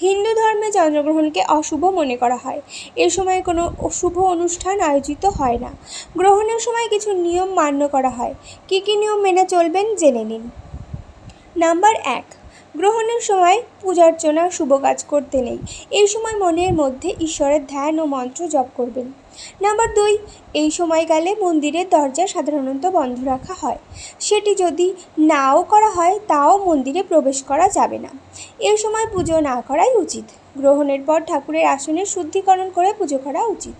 হিন্দু ধর্মে চন্দ্রগ্রহণকে অশুভ মনে করা হয়। এ সময় কোনো শুভ অনুষ্ঠান আয়োজিত হয় না। গ্রহণের সময় কিছু নিয়ম মান্য করা হয়। কী কী নিয়ম মেনে চলবেন জেনে নিন। নাম্বার এক গ্রহণের সময় পূজার্চনা শুভ কাজ করতে নেই। এই সময় মনের মধ্যে ঈশ্বরের ধ্যান ও মন্ত্র জপ করবেন। নাম্বার দুই, এই সময়কালে মন্দিরের দরজা সাধারণত বন্ধ রাখা হয়। সেটি যদি নাও করা হয়, তাও মন্দিরে প্রবেশ করা যাবে না। এই সময় পুজো না করাই উচিত। গ্রহণের পর ঠাকুরের আসনের শুদ্ধিকরণ করে পুজো করা উচিত।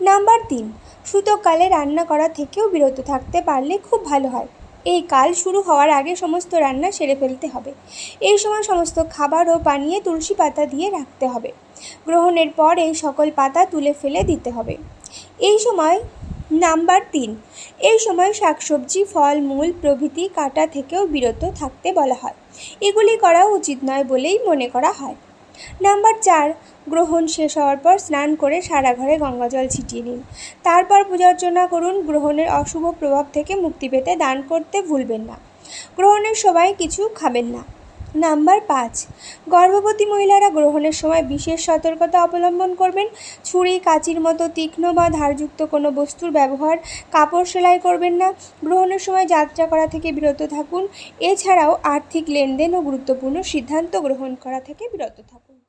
নাম্বার তিন সূতককালে রান্না করা থেকেও বিরত থাকতে পারলে খুব ভালো হয়। এই কাল শুরু হওয়ার আগে সমস্ত রান্না সেরে ফেলতে হবে। এই সময় সমস্ত খাবার ও পানীয়ে তুলসী পাতা দিয়ে রাখতে হবে। গ্রহণের পর এই সকল পাতা তুলে ফেলে দিতে হবে। এই সময় নাম্বার তিন, এই সময় শাকসবজি, ফল, মূল, প্রভৃতি, কাটা থেকেও বিরত থাকতে বলা হয়। এগুলি করা উচিত নয় বলেই মনে করা হয়। নাম্বার চার, গ্রহণ শেষ হওয়ার পর স্নান করে সারা ঘরে গঙ্গাজল ছিটিয়ে নিন। তারপর পূজা অর্চনা করুন, গ্রহণের অশুভ প্রভাব থেকে মুক্তি পেতে দান করতে ভুলবেন না। গ্রহণের সময় কিছু খাবেন না। নাম্বার পাঁচ। গর্ভবতী মহিলারা গ্রহণের সময় বিশেষ সতর্কতা অবলম্বন করবেন। ছুরি, কাঁচির মতো তীক্ষ্ণ বা ধারযুক্ত কোনো বস্তুর ব্যবহার কাপড় সেলাই করবেন না। গ্রহণের সময় যাত্রা করা থেকে বিরত থাকুন। এছাড়াও আর্থিক লেনদেন ও গুরুত্বপূর্ণ সিদ্ধান্ত গ্রহণ করা থেকে বিরত থাকুন।